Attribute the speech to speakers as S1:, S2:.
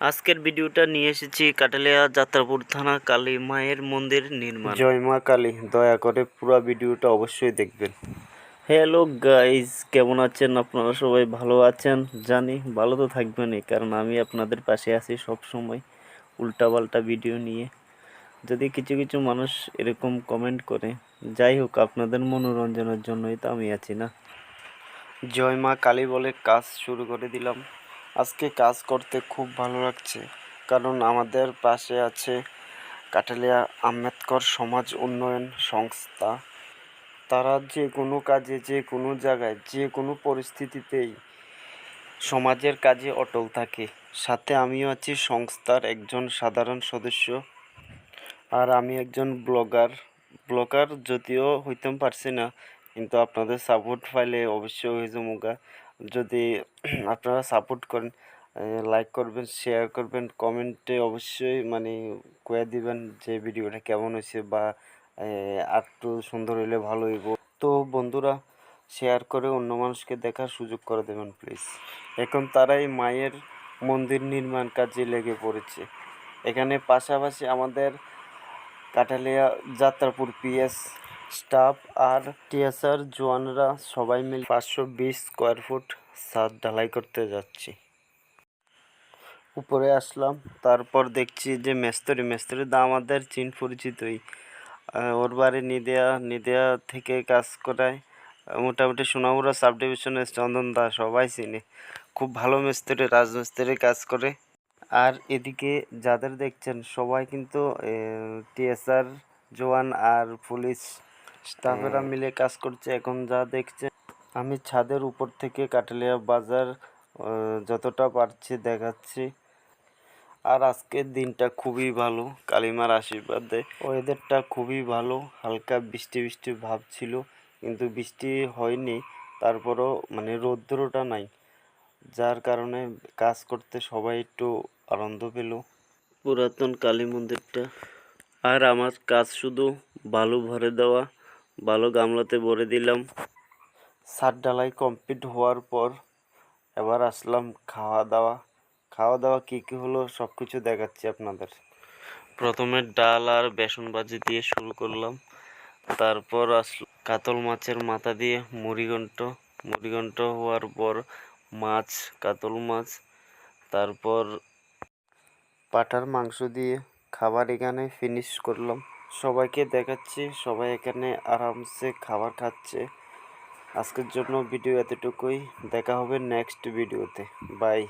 S1: আজকের ভিডিওটা নিয়ে এসেছি কাটালিয়া যাত্রাপুর থানা কালী মায়ের মন্দির নির্মাণ।
S2: জয় মা কালী দয়া করে পুরো ভিডিওটা অবশ্যই দেখবেন।
S1: হ্যালো গাইজ কেমন আছেন? আপনারা সবাই ভালো আছেন? জানি ভালো তো থাকবেনই কারণ আমি আপনাদের পাশে আছি সব সময় উল্টাপাল্টা ভিডিও নিয়ে। যদি কিছু কিছু মানুষ এরকম কমেন্ট করে যাই হোক আপনাদের মনোরঞ্জনের জন্যই তো আমি আছি না।
S2: জয় মা কালী বলে কাজ শুরু করে দিলাম। আজকে কাজ করতে খুব ভালো লাগছে। কারণ আমাদের পাশে আছে কাঠালিয়া আম্বেদকর সমাজ উন্নয়ন সংস্থা। তারা যে কোনো কাজে, যে কোনো জায়গায়, যে কোনো পরিস্থিতিতেই সমাজের কাজে অটল থাকে। সাথে আমিও আছি সংস্থার একজন সাধারণ সদস্য। আর আমি একজন ব্লগার। ব্লগার যদিও হইতে পারছি না, কিন্তু আপনাদের সাপোর্ট পাইলে অবশ্যই হয়ে যাব যদি আপনারা সাপোর্ট করেন লাইক করবেন শেয়ার করবেন কমেন্টে অবশ্যই মানে কয়ে দিবেন যে ভিডিওটা কেমন হয়েছে বা একটু সুন্দর হইলে ভালো হইব। তো বন্ধুরা শেয়ার করে অন্য মানুষকে দেখার সুযোগ করে দেবেন প্লিজ এখন তারাই মায়ের মন্দির নির্মাণ কাজে লেগে পড়েছে। এখানে পাশাপাশি আমাদের কাঠালিয়া যাত্রাপুর পিএস স্টাফ আর টিএসআর জোয়ানরা সবাই মিলে পাঁচশো বিশ স্কোয়ার ফুট ছাদ ঢালাই করতে যাচ্ছি। উপরে আসলাম, তারপর দেখছি যে মেস্তরি মেস্তরি দা আমাদের চিন পরিচিতই ওর বাড়ি নিদেয়া নিদেয়া থেকে কাজ করায়, মোটামুটি সোনামুড়া সাব ডিভিশনের চন্দন দা, সবাই চিনে। খুব ভালো মিস্ত্রি, রাজমিস্ত্রি কাজ করে। আর এদিকে যাদের দেখছেন, সবাই কিন্তু টিএসআর জওয়ান আর পুলিশ স্টাফেরা মিলে কাজ করছে এখন যা দেখছে আমি ছাদের উপর থেকে কাটালিয়া বাজার যতটা পারছি দেখাচ্ছি। আর আজকের দিনটা খুবই ভালো কালিমার আশীর্বাদে। ওয়েদারটা খুবই ভালো হালকা বৃষ্টি বৃষ্টি ভাব ছিল কিন্তু বৃষ্টি হয়নি তারপরও মানে রৌদ্রটা নাই যার কারণে কাজ করতে সবাই একটু আনন্দ পেল।
S1: পুরাতন কালী মন্দিরটা। আর আমার কাজ শুধু বালু ভরে দেওয়া বালু গামলাতে ভরে দিলাম।
S2: ছাদ ঢালাই কমপ্লিট হওয়ার পর এবার আসলাম খাওয়া দাওয়া খাওয়া দাওয়া কী কী হলো সব কিছু দেখাচ্ছি আপনাদের।
S1: প্রথমে ডাল আর বেসন ভাজি দিয়ে শুরু করলাম। তারপর আসলো কাতল মাছের মাথা দিয়ে মুড়িঘণ্ট মুড়িঘণ্ট হওয়ার পর মাছ কাতল মাছ। তারপর
S2: পাঠার মাংস দিয়ে খাবার এখানে ফিনিশ করলাম। সবাইকে দেখাচ্ছি, সবাই এখানে আরামসে খাবার খাচ্ছে। আজকের জন্য ভিডিও এতটুকুই। দেখা হবে নেক্সট ভিডিওতে বাই